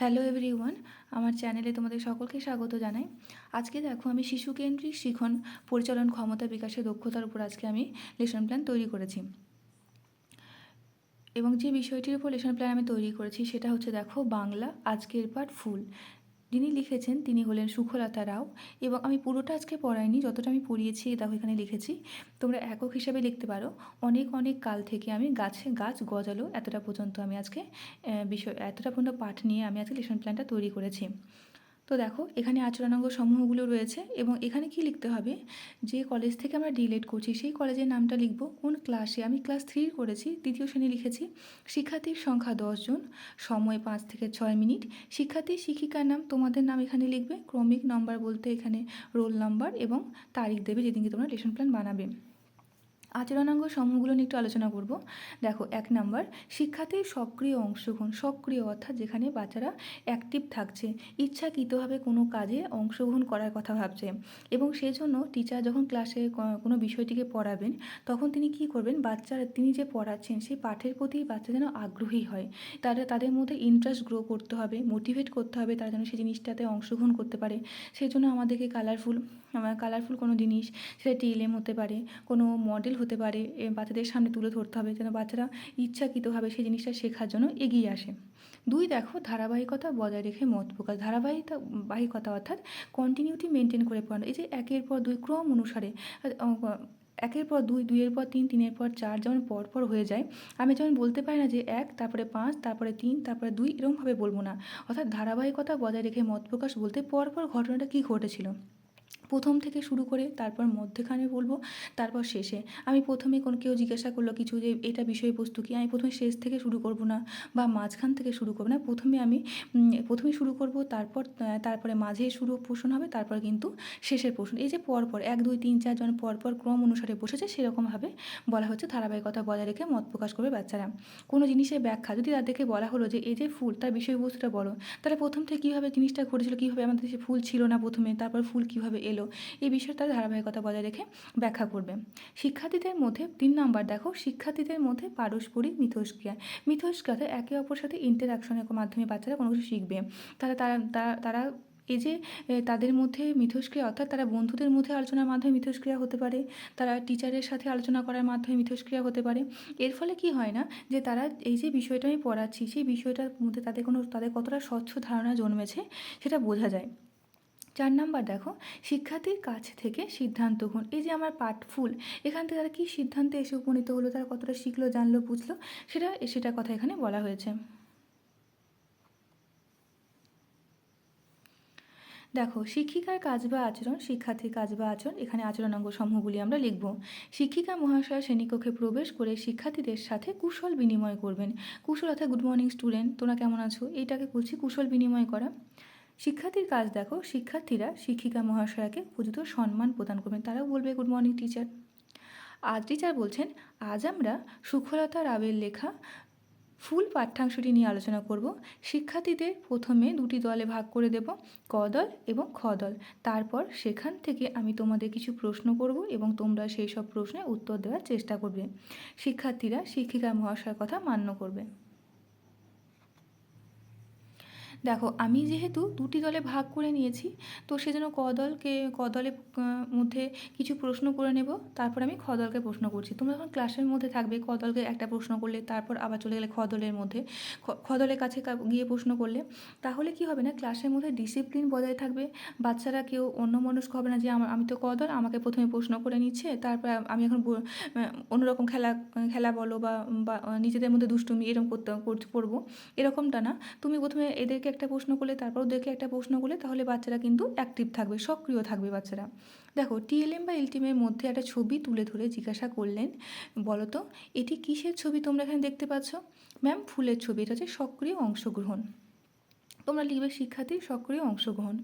Hello everyone আমার চ্যানেলে তোমাদের সকলকে স্বাগত জানাই। আজকে দেখো আমি শিশুকেন্দ্রিক শিখন পরিচালন ক্ষমতা বিকাশের দক্ষতার উপর আজকে আমি লেসন প্ল্যান তৈরি করেছি। এবং যে বিষয়টির উপর লেসন প্ল্যান আমি তৈরি করেছি সেটা হচ্ছে দেখো বাংলা আজকের পাঠ ফুল। যিনি লিখেছেন তিনি হলেন সুখলতা রাও এবং আমি পুরোটা আজকে পড়াইনি, যতটা আমি পড়িয়েছি দেখো এখানে লিখেছি। তোমরা একক হিসাবে লিখতে পারো। অনেক অনেক কাল থেকে আমি গাছে গাছ গজালো এতটা পর্যন্ত আমি আজকে বিষয়, এতটা পর্যন্ত পাঠ নিয়ে আমি আজকে লেসন প্ল্যানটা তৈরি করেছি। তো দেখো, এখানে আচরণাঙ্গ সমূহগুলো রয়েছে এবং এখানে কি লিখতে হবে? যে কলেজ থেকে আমরা ডিলেট করছি, সেই কলেজের নামটা লিখব কোন ক্লাসে আমি ক্লাস থ্রির করেছি তৃতীয় শ্রেণি লিখেছি। শিক্ষার্থীর সংখ্যা দশজন সময় পাঁচ থেকে ছয় মিনিট। শিক্ষার্থী শিক্ষিকার নাম তোমাদের নাম এখানে লিখবে, ক্রমিক নম্বর বলতে এখানে রোল নাম্বার এবং তারিখ দেবে যেদিনকে তোমরা লেসন প্ল্যান বানাবে। আচরণাঙ্গ সমূহগুলো নিয়ে একটু আলোচনা করব। দেখো, এক নাম্বার শিক্ষার্থীর সক্রিয় অংশগ্রহণ, সক্রিয় অর্থাৎ যেখানে বাচ্চারা অ্যাক্টিভ থাকছে, ইচ্ছাকৃতভাবে কোনো কাজে অংশগ্রহণ করার কথা ভাবছে এবং সেই জন্য টিচার যখন ক্লাসে কোনো বিষয়টিকে পড়াবেন, তখন তিনি কি করবেন? বাচ্চারা, তিনি যে পড়াচ্ছেন, সেই পাঠের প্রতি বাচ্চা যেন আগ্রহী হয়। তারা, তাদের মধ্যে ইন্টারেস্ট গ্রো করতে হবে মোটিভেট করতে হবে তারা যেন সেই জিনিসটাতে অংশগ্রহণ করতে পারে। সেই জন্য আমাদেরকে কালারফুল কালারফুল কোনো জিনিস, সেটা টিএলএম হতে পারে, কোনো মডেল হতে পারে বাচ্চাদের সামনে তুলে ধরতে হবে যেন বাচ্চারা ইচ্ছাকৃতভাবে সেই জিনিসটা শেখার জন্য এগিয়ে আসে। দুই, দেখো, ধারাবাহিকতা বজায় রেখে মত প্রকাশ। ধারাবাহিকতা, বাহিকতা অর্থাৎ কন্টিনিউটি মেনটেন করে পড়ানো। এই যে একের পর দুই ক্রম অনুসারে একের পর দুই, দুইয়ের পর তিন, তিনের পর চার যেমন পর পর হয়ে যায়, আমি যেমন বলতে পারি না যে এক, তারপরে পাঁচ, তারপরে তিন, তারপরে দুই এরকমভাবে বলব না। অর্থাৎ ধারাবাহিকতা বজায় রেখে মত প্রকাশ বলতে পর পর ঘটনাটা কী ঘটেছিল? প্রথম থেকে শুরু করে তারপর মধ্যেখানে বলব, তারপর শেষে। আমি প্রথমে কোনো কেউ জিজ্ঞাসা করল কিছু যে এটা বিষয়বস্তু কি? আমি প্রথমে শেষ থেকে শুরু করব না বা মাঝখান থেকে শুরু করব না। প্রথমে আমি প্রথমে শুরু করব, তারপর তারপরে মাঝে শুরু পোষণ হবে, তারপর কিন্তু শেষের পোষণ এই যে পরপর, এক, দুই, তিন, চার জন পরপর ক্রম অনুসারে বসেছে সেরকমভাবে বলা হচ্ছে ধারাবাহিকতা বজায় রেখে মত প্রকাশ করবে বাচ্চারা। কোনো জিনিসের ব্যাখ্যা, যদি তাদেরকে বলা হলো যে এই যে ফুল, তার বিষয়বস্তুটা বলো, তাহলে প্রথম থেকে কীভাবে জিনিসটা ঘটেছিল, কীভাবে আমাদের দেশে ফুল ছিল না প্রথমে, তারপর ফুল কীভাবে এলো। এই বিষয়ে তার ধারাবাহিকতা বজায় রেখে ব্যাখ্যা করবে। শিক্ষার্থীদের মধ্যে, তিন নাম্বার দেখো, শিক্ষার্থীদের মধ্যে পারস্পরিক মিথস্ক্রিয়া। মিথস্ক্রিয়াতে একে অপরের সাথে ইন্টারাকশনের মাধ্যমে বাচ্চারা কোনো কিছু শিখবে। তারা তারা তারা এই যে তাদের মধ্যে মিথস্ক্রিয়া, অর্থাৎ তারা বন্ধুদের মধ্যে আলোচনার মাধ্যমে মিথস্ক্রিয়া হতে পারে, তারা টিচারের সাথে আলোচনা করার মাধ্যমে মিথস্ক্রিয়া হতে পারে। এর ফলে কি হয় না, যে তারা এই যে বিষয়টা আমি পড়াচ্ছি, সেই বিষয়টার মধ্যে তাদের কোনো, তাদের কতটা স্বচ্ছ ধারণা জন্মেছে, সেটা বোঝা যায়। চার নাম্বার দেখো, শিক্ষার্থীর কাছ থেকে সিদ্ধান্ত গ্রহণ। এই যে আমার পাঠ ফুল, এখান থেকে তারা কী সিদ্ধান্তে এসে উপনীত হলো, তারা কতটা শিখলো, জানলো, বুঝলো, সেটা, সেটার কথা এখানে বলা হয়েছে। দেখো, শিক্ষিকার কাজ বা আচরণ, শিক্ষার্থীর কাজ বা আচরণ, এখানে আচরণাঙ্গ সমূহগুলি আমরা লিখব। শিক্ষিকা, মহাশয়, শ্রেণীকক্ষে প্রবেশ করে শিক্ষার্থীদের সাথে কুশল বিনিময় করবেন। কুশল অর্থাৎ, গুড মর্নিং স্টুডেন্ট, তোমরা কেমন আছো? এইটাকে বলছি কুশল বিনিময় করা। শিক্ষার্থীর কাজ দেখো, শিক্ষার্থীরা শিক্ষিকা মহাশয়াকে উপযুক্ত সম্মান প্রদান করবেন। তারাও বলবে গুড মর্নিং টিচার আজ টিচার বলছেন, আজ আমরা সুখলতা রাবের লেখা ফুল পাঠ্যাংশটি নিয়ে আলোচনা করব। শিক্ষার্থীদের প্রথমে দুটি দলে ভাগ করে দেব, ক দল এবং খ দল। তারপর সেখান থেকে আমি তোমাদের কিছু প্রশ্ন করব এবং তোমরা সেই সব প্রশ্নের উত্তর দেওয়ার চেষ্টা করবে। শিক্ষার্থীরা শিক্ষিকা মহাশয়ের কথা মান্য করবে। দেখো আমি যেহেতু দুটি দলে ভাগ করে নিয়েছি তো সেজন্য কদলকে দলকে ক দলের আহ, মধ্যে কিছু প্রশ্ন করে নেব তারপর আমি খ দলকে প্রশ্ন করছি। তোমরা যখন ক্লাসের মধ্যে থাকবে কদলকে একটা প্রশ্ন করলে তারপর আবার চলে গেলে খ দলের মধ্যে খ- খ কাছে গিয়ে প্রশ্ন করলে তাহলে কি হবে না ক্লাসের মধ্যে ডিসিপ্লিন বজায় থাকবে বাচ্চারা কেউ অন্য মনস্ক হবে না যে আমার আমি তো কদল আমাকে প্রথমে প্রশ্ন করে নিচ্ছে তারপর আমি এখন অন্যরকম খেলা খেলা বলো বা নিজেদের মধ্যে দুষ্টুমি এরকম করতে করতে- করব। এরকমটা না। তুমি প্রথমে এদেরকে একটা প্রশ্ন করলে তারপর ওদেরকে একটা প্রশ্ন করলে, তাহলে বাচ্চারা কিন্তু অ্যাক্টিভ থাকবে, সক্রিয় থাকবে বাচ্চারা। দেখো টিএলএম বা এলটিএমের মধ্যে একটা ছবি তুলে ধরে জিজ্ঞাসা করলেন, বলতো, এটি কিসের ছবি তোমরা এখানে দেখতে পাচ্ছ? ম্যাম, ফুলের ছবি, এটা হচ্ছে সক্রিয় অংশগ্রহণ। তোমরা লিখবে শিক্ষার্থীর সক্রিয় অংশগ্রহণ।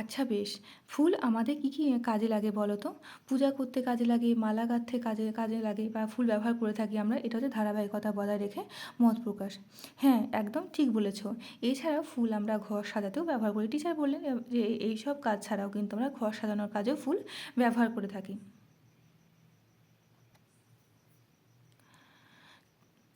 আচ্ছা বেশ, ফুল আমাদের কী কী কাজে লাগে বলো তো? পূজা করতে কাজে লাগে, মালা গাঁথতে কাজে কাজে লাগে বা ফুল ব্যবহার করে থাকি আমরা, এটা হচ্ছে ধারাবাহিকতা বজায় রেখে মত প্রকাশ। হ্যাঁ একদম ঠিক বলেছ। এছাড়াও ফুল আমরা ঘর সাজাতেও ব্যবহার করি। টিচার বললেন যে, এই সব কাজ ছাড়াও কিন্তু আমরা ঘর সাজানোর কাজেও ফুল ব্যবহার করে থাকি।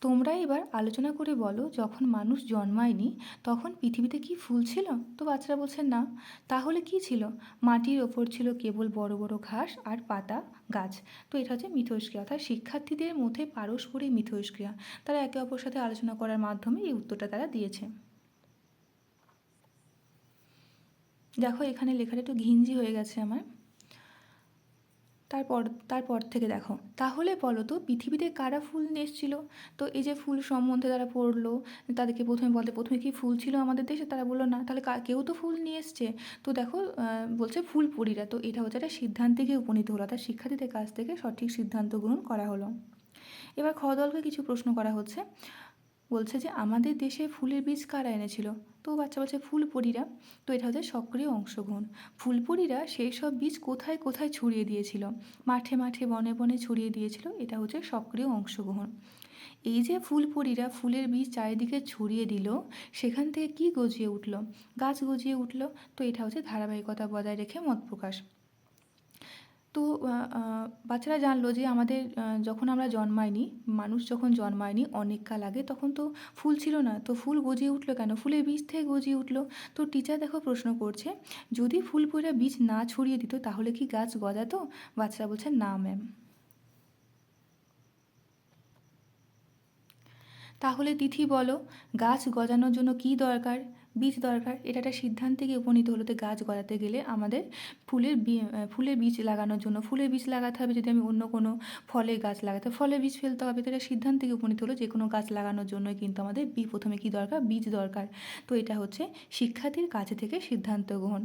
তোমরা এবার আলোচনা করে বলো, যখন মানুষ জন্মায়নি, তখন পৃথিবীতে কি ফুল ছিল? তো বাচ্চারা বলছে, না। তাহলে কি ছিল? মাটির ওপর ছিল কেবল বড় বড় ঘাস আর পাতা, গাছ। তো এটা হচ্ছে মিথস্ক্রিয়া। অর্থাৎ শিক্ষার্থীদের মধ্যে পারস্পরিক মিথস্ক্রিয়া। তারা একে অপর সাথে আলোচনা করার মাধ্যমে এই উত্তরটা তারা দিয়েছে। দেখো, এখানে লেখাটা একটু ঘিঞ্জি হয়ে গেছে আমার। তারপর তারপর থেকে দেখো। তাহলে বলো তো পৃথিবীতে কারা ফুল নিয়ে এসেছিল? তো এই যে ফুল সম্বন্ধে তারা পড়ল, তাদেরকে প্রথমে বলতে, প্রথমে কি ফুল ছিল আমাদের দেশে? তারা বলল, না, তাহলে কেউ তো ফুল নিয়ে এসছে। তো দেখো বলছে ফুল পরীরা তো এটা হচ্ছে একটা সিদ্ধান্তে গিয়ে উপনীত হলো, অর্থাৎ শিক্ষার্থীদের কাছ থেকে সঠিক সিদ্ধান্ত গ্রহণ করা হলো। এবার খ দলকে কিছু প্রশ্ন করা হচ্ছে। বলছে যে আমাদের দেশে ফুলের বীজ কারা এনেছিল? তো বাচ্চা বলছে ফুলপরীরা। তো এটা হচ্ছে সক্রিয় অংশগ্রহণ। ফুলপরীরা সেই সব বীজ কোথায় কোথায় ছড়িয়ে দিয়েছিল? মাঠে মাঠে, বনে বনে ছড়িয়ে দিয়েছিল, এটা হচ্ছে সক্রিয় অংশগ্রহণ। এই যে ফুলপরীরা ফুলের বীজ চারিদিকে ছড়িয়ে দিল, সেখান থেকে কি গজিয়ে উঠল? গাছ গজিয়ে উঠল, তো এটা হচ্ছে ধারাবাহিকতা বজায় রেখে মত প্রকাশ। তো বাচ্চারা জানলো যে আমাদের যখন আমরা জন্মাইনি মানুষ যখন জন্মায়নি অনেক কাল আগে, তখন তো ফুল ছিল না। তো ফুল গজিয়ে উঠল কেন? ফুলের বীজ থেকে গজিয়ে উঠল। তো টিচার দেখো প্রশ্ন করছে, যদি ফুল পইরা বীজ না ছড়িয়ে দিত, তাহলে কি গাছ গজাতো? বাচ্চারা বলছে, না ম্যাম তাহলে তিথি বলো, গাছ গজানোর জন্য কি দরকার? বীজ দরকার। এটা একটা সিদ্ধান্তে গিয়ে উপনীত হলো যে গাছ গড়াতে গেলে আমাদের ফুলের ফুলের বীজ লাগানোর জন্য। ফুলের বীজ লাগাতে হবে যদি আমি অন্য কোনো ফলের গাছ লাগাতে ফলের বীজ ফেলতে হবে। তো এটা সিদ্ধান্তে গিয়ে উপনীত হলো যে কোনো গাছ লাগানোর জন্য কিন্তু আমাদের বি, প্রথমে কি দরকার? বীজ দরকার। তো এটা হচ্ছে শিক্ষার্থীর কাছে থেকে সিদ্ধান্ত গ্রহণ।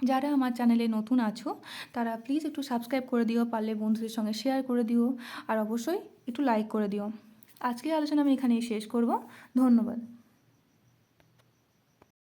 যারা আমার চ্যানেলে নতুন আছো, তারা প্লিজ একটু সাবস্ক্রাইব করে দিও, পারলে বন্ধুদের সঙ্গে শেয়ার করে দিও। আর অবশ্যই একটু লাইক করে দিও। আজকের আলোচনা আমি এখানেই শেষ করব। ধন্যবাদ।